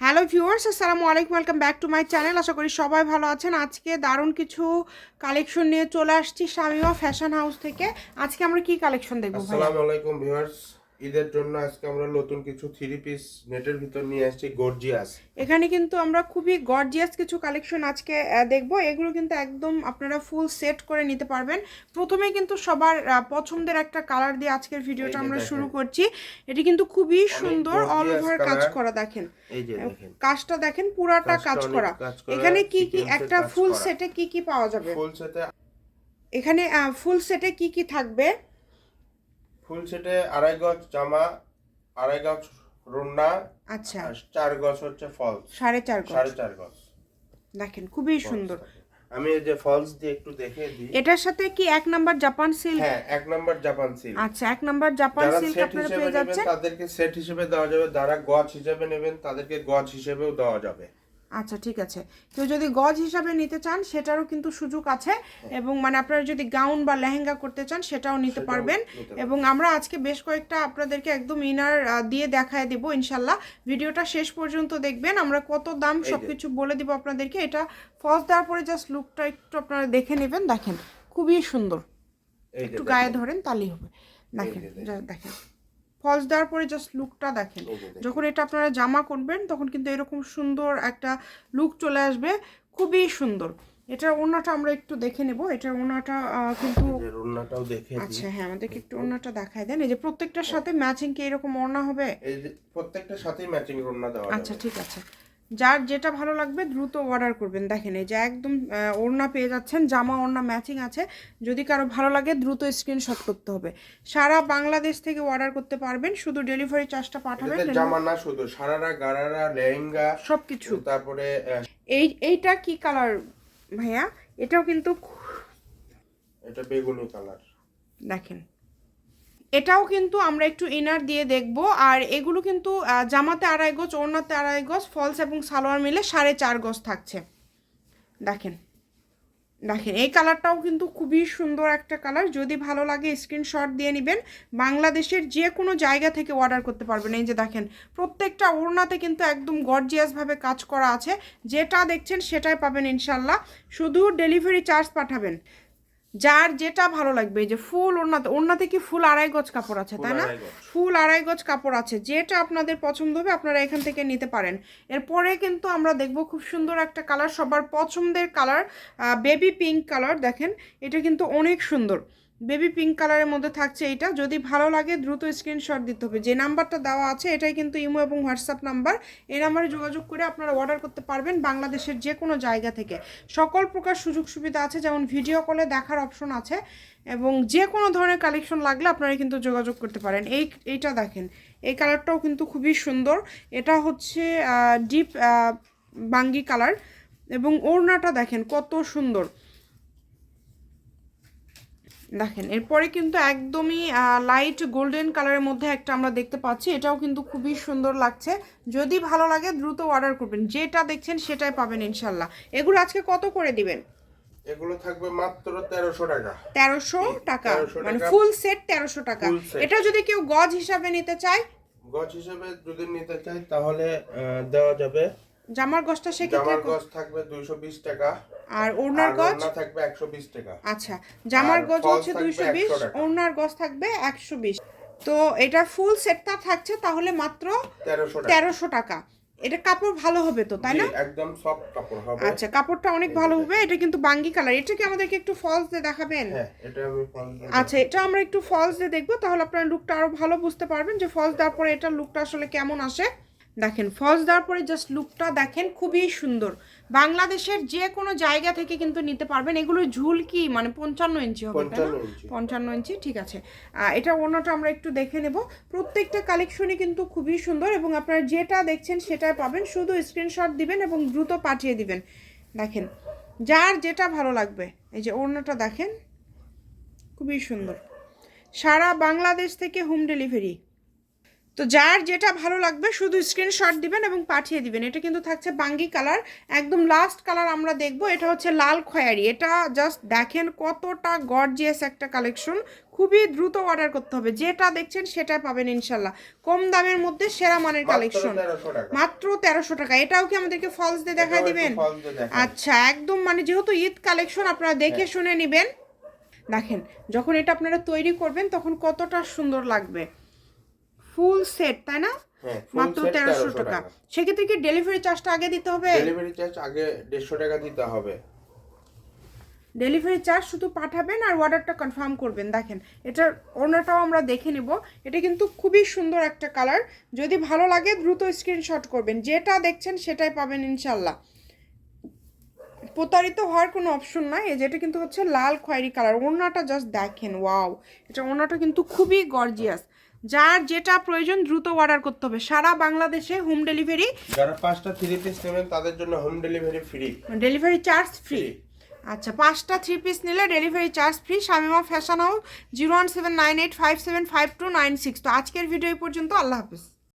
Hello viewers আসসালামু আলাইকুম welcome back to my channel আশা করি সবাই ভালো আছেন। আজকে দারুণ কিছু কালেকশন নিয়ে চলে আসছি শামিমা ফ্যাশন হাউস থেকে। আজকে আমরা কি কালেকশন দেখব আসসালামু আলাইকুম ভিউয়ার্স ঈদের জন্য আজকে আমরা নতুন কিছু থ্রি পিস নেটের ভিতর নিয়ে আসছি গর্জিয়াস এখানে কিন্তু আমরা খুবই গর্জিয়াস কিছু কালেকশন আজকে দেখব। এগুলো কিন্তু একদম আপনারা ফুল সেট করে নিতে পারবেন। প্রথমে কিন্তু সবার পছন্দের একটা কালার দিয়ে আজকের ভিডিওটা আমরা শুরু করছি। এটি কিন্তু খুবই সুন্দর অল ওভার কাজ করা দেখেন। এই যে দেখেন। কাজটা দেখেন পুরাটা কাজ করা। এখানে কি কি একটা ফুল সেটে কি কি পাওয়া যাবে? ফুল সেটে এখানে ফুল সেটে কি কি থাকবে? ফুল সেটে আড়াই গজ জামা আড়াই গজ রুন্না আচ্ছা। চার গজ হচ্ছে ফলস সাড়ে চার গজ। সাড়ে চার গজ। দেখেন খুবই সুন্দর। আমি যে ফলস দিয়ে একটু দেখে দিই। এটার সাথে কি এক নাম্বার জাপান সিল্ক হ্যাঁ এক নাম্বার জাপান সিল্ক আচ্ছা এক নাম্বার জাপান সিল্ক আপনারা পেয়ে যাচ্ছেন? তাদেরকে সেট হিসেবে দেওয়া যাবে। যারা গজ হিসেবে নেবেন তাদেরকে গজ হিসেবেও দেওয়া যাবে। আচ্ছা ঠিক আছে। কেউ যদি গজ হিসাবে নিতে চান সেটারও কিন্তু সুযোগ আছে। এবং মানে আপনারা যদি গাউন বা লেহেঙ্গা করতে চান সেটাও নিতে পারবেন। এবং আমরা আজকে বেশ কয়েকটা আপনাদেরকে একদম ইনার দিয়ে দেখায় দেবো ইনশাল্লাহ। ভিডিওটা শেষ পর্যন্ত দেখবেন। আমরা কত দাম সব কিছু বলে দিব আপনাদেরকে। এটা ফার্স্ট দেওয়ার পরে জাস্ট লুকটা একটু আপনারা দেখে নেবেন। দেখেন খুবই সুন্দর। একটু গায়ে ধরেন তাহলেই হবে। দেখেন দেখেন। ফলস দেওয়ার পরে জাস্ট লুকটা দেখেন। যখন এটা আপনারা জামা করবেন তখন কিন্তু এরকম সুন্দর একটা লুক চলে আসবে। খুবই সুন্দর। এটা ওনাটা আমরা একটু দেখে নেব। এটা ওনাটা কিন্তু ওনাটাও দেখে দিই। আচ্ছা হ্যাঁ আমাদেরকে একটু ওনাটা দেখায় দেন। এই যে প্রত্যেকটার সাথে ম্যাচিং কি এরকম ওনা হবে? প্রত্যেকটার সাথে ম্যাচিং ওনা দেওয়া আচ্ছা ঠিক আছে। যার যেটা ভালো লাগবে দ্রুত অর্ডার করবেন। দেখেন এই যে একদম ওড়না পেয়ে যাচ্ছেন জামা ওড়না ম্যাচিং আছে। যদি কারও ভালো লাগে দ্রুত স্ক্রিনশট করতে হবে। সারা বাংলাদেশ থেকে অর্ডার করতে পারবেন শুধু ডেলিভারি চার্জটা পাঠাবেন জামা না শুধু সারারা গারারা লেহেঙ্গা সব কিছু তারপরে এই এইটা কি কালার ভাইয়া? এটাও কিন্তু এটা বেগুনি কালার দেখেন এটাও কিন্তু আমরা একটু ইনার দিয়ে দেখব। আর এগুলো কিন্তু জামাতে আড়াই গজ, ওড়নাতে আড়াই গজ ফলস এবং সালোয়ার মিলে সাড়ে চার গজ থাকছে। দেখেন দেখেন, এই কালারটাও কিন্তু খুবই সুন্দর একটা কালার যদি ভালো লাগে স্ক্রিনশট দিয়ে নেবেন। বাংলাদেশের যে কোনো জায়গা থেকে অর্ডার করতে পারবেন। এই যে দেখেন, প্রত্যেকটা ওড়নাতে কিন্তু একদম গর্জিয়াসভাবে কাজ করা আছে। যেটা দেখছেন, সেটাই পাবেন ইনশাল্লাহ শুধু ডেলিভারি চার্জ পাঠাবেন। যার যেটা ভালো লাগবে এই যে ফুল ওড়নাতে ওড়নাতে কি ফুল আড়াই গজ কাপড় আছে তাই না? ফুল আড়াই গজ কাপড় আছে যেটা আপনাদের পছন্দ হবে আপনারা এখান থেকে নিতে পারেন। এরপরে কিন্তু আমরা দেখব খুব সুন্দর একটা কালার সবার পছন্দের কালার বেবি পিঙ্ক কালার দেখেন এটা কিন্তু অনেক সুন্দর। বেবি পিঙ্ক কালারের মধ্যে থাকছে এটা যদি ভালো লাগে, দ্রুত স্ক্রিনশট দিতে হবে। যে নাম্বারটা দেওয়া আছে, এটাই কিন্তু ইমো এবং হোয়াটসঅ্যাপ নাম্বার। এই নাম্বারে যোগাযোগ করে আপনারা অর্ডার করতে পারবেন বাংলাদেশের যে কোনো জায়গা থেকে। সকল প্রকার সুযোগ সুবিধা আছে, যেমন ভিডিও কলে দেখার অপশন আছে এবং যে কোনো ধরনের কালেকশন লাগলে আপনারা কিন্তু যোগাযোগ করতে পারেন। এই, এইটা দেখেন। এই কালারটাও কিন্তু খুবই সুন্দর। এটা হচ্ছে ডিপ বাঙ্গি কালার এবং ওড়নাটা দেখেন কত সুন্দর। দেখেন এরপরে কিন্তু একদমই লাইট গোল্ডেন কালারের মধ্যে একটা আমরা দেখতে পাচ্ছি। এটাও কিন্তু খুবই সুন্দর লাগছে। যদি ভালো লাগে দ্রুত অর্ডার করবেন। যেটা দেখছেন সেটাই পাবেন ইনশাল্লাহ। এগুলো আজকে কত করে দিবেন? এগুলো থাকবে মাত্র তেরোশো টাকা। তেরোশো টাকা? 1300 মানে ফুল সেট তেরোশো টাকা। এটা যদি কেউ গজ হিসাবে নিতে চায়? গজ হিসেবে যদি নিতে চাই তাহলে দেওয়া যাবে জামার গজটা সেক্ষেত্রে জামার গজ থাকবে দুইশো বিশ টাকা। আর ওড়নার গজ থাকবে একশো বিশ টাকা। আচ্ছা জামার গজ হচ্ছে থাকবে দুইশো বিশ ওড়নার গজ থাকবে একশো বিশ। তো এটা ফুল সেটটা থাকছে তাহলে মাত্র তেরোশো টাকা। তেরোশো টাকা। এটা কাপড় ভালো হবে তো তাই না? একদম সফট কাপড় হবে। আচ্ছা কাপড়টা অনেক ভালো হবে এটা কিন্তু বাঙ্গি কালার। এটা কি আমাদেরকে একটু ফলস দিয়ে দেখাবেন? হ্যাঁ এটা আমি ফল- আচ্ছা এটা আমরা একটু ফলস দিয়ে দেখব তাহলে আপনার লুকটা আরও ভালো বুঝতে পারবেন যে ফলস দেওয়ার পরে এটা লুকটা আসলে কেমন আসে। দেখেন ফলস দেওয়ার পরে জাস্ট লুকটা দেখেন খুবই সুন্দর। বাংলাদেশের যে কোনো জায়গা থেকে কিন্তু নিতে পারবেন। এগুলো ঝুল কি? মানে পঞ্চান্ন ইঞ্চি হবে তাই না? পঞ্চান্ন ইঞ্চি। ঠিক আছে। এটা অন্যটা আমরা একটু দেখে নেব। প্রত্যেকটা কালেকশনই কিন্তু খুবই সুন্দর এবং আপনারা যেটা দেখছেন সেটাই পাবেন। শুধু স্ক্রিনশট দিবেন এবং দ্রুত পাঠিয়ে দিবেন। দেখেন যার যেটা ভালো লাগবে এই যে ওড়নাটা দেখেন খুবই সুন্দর। সারা বাংলাদেশ থেকে হোম ডেলিভারি তো যার যেটা ভালো লাগবে শুধু স্ক্রিনশট দিবেন এবং পাঠিয়ে দিবেন। এটা কিন্তু থাকছে বাঙ্গি কালার একদম লাস্ট কালার আমরা দেখব। এটা হচ্ছে লাল খয়ারি। এটা জাস্ট দেখেন কতটা গর্জিয়াস একটা কালেকশন খুবই দ্রুত অর্ডার করতে হবে। যেটা দেখছেন সেটা পাবেন ইনশাল্লাহ। কম দামের মধ্যে সেরা মানের কালেকশন মাত্র তেরোশো টাকা। এটাও কি আমাদেরকে ফলস দিয়ে দেখা দিবেন। আচ্ছা একদম মানে যেহেতু ঈদ কালেকশন আপনারা দেখে হ্যাঁ। শুনে নেবেন। দেখেন যখন এটা আপনারা তৈরি করবেন তখন কতটা সুন্দর লাগবে। ফুল সেট তাই না? হ্যাঁ মাত্র তেরোশো টাকা। সেক্ষেত্রে কি ডেলিভারি চার্জটা আগে দিতে হবে? ডেলিভারি চার্জ আগে দেড়শো টাকা দিতে হবে। ডেলিভারি চার্জ শুধু পাঠাবেন আর অর্ডারটা কনফার্ম করবেন। দেখেন এটার ওনাটাও আমরা দেখে নিব। এটা কিন্তু খুবই সুন্দর একটা কালার যদি ভালো লাগে দ্রুত স্ক্রিনশট করবেন। যেটা দেখছেন সেটাই পাবেন ইনশাল্লাহ প্রতারিত হওয়ার কোনো অপশন নাই। এই যেটা কিন্তু হচ্ছে লাল খয়েরি কালার ওড়নাটা জাস্ট দেখেন ওয়াও এটা ওড়নাটা কিন্তু খুবই গর্জিয়াস যার যেটা প্রয়োজন দ্রুত অর্ডার করতে হবে। সারা বাংলাদেশে হোম ডেলিভারি যারা পাঁচটা থ্রি পিস নেবেন তাদের জন্য home delivery free delivery charge free আচ্ছা পাঁচটা থ্রি পিস নিলে delivery charge free Shamima fashion house zero one seven nine eight five seven five two nine six তো আজকের ভিডিও এই পর্যন্ত আল্লাহ হাফিজ।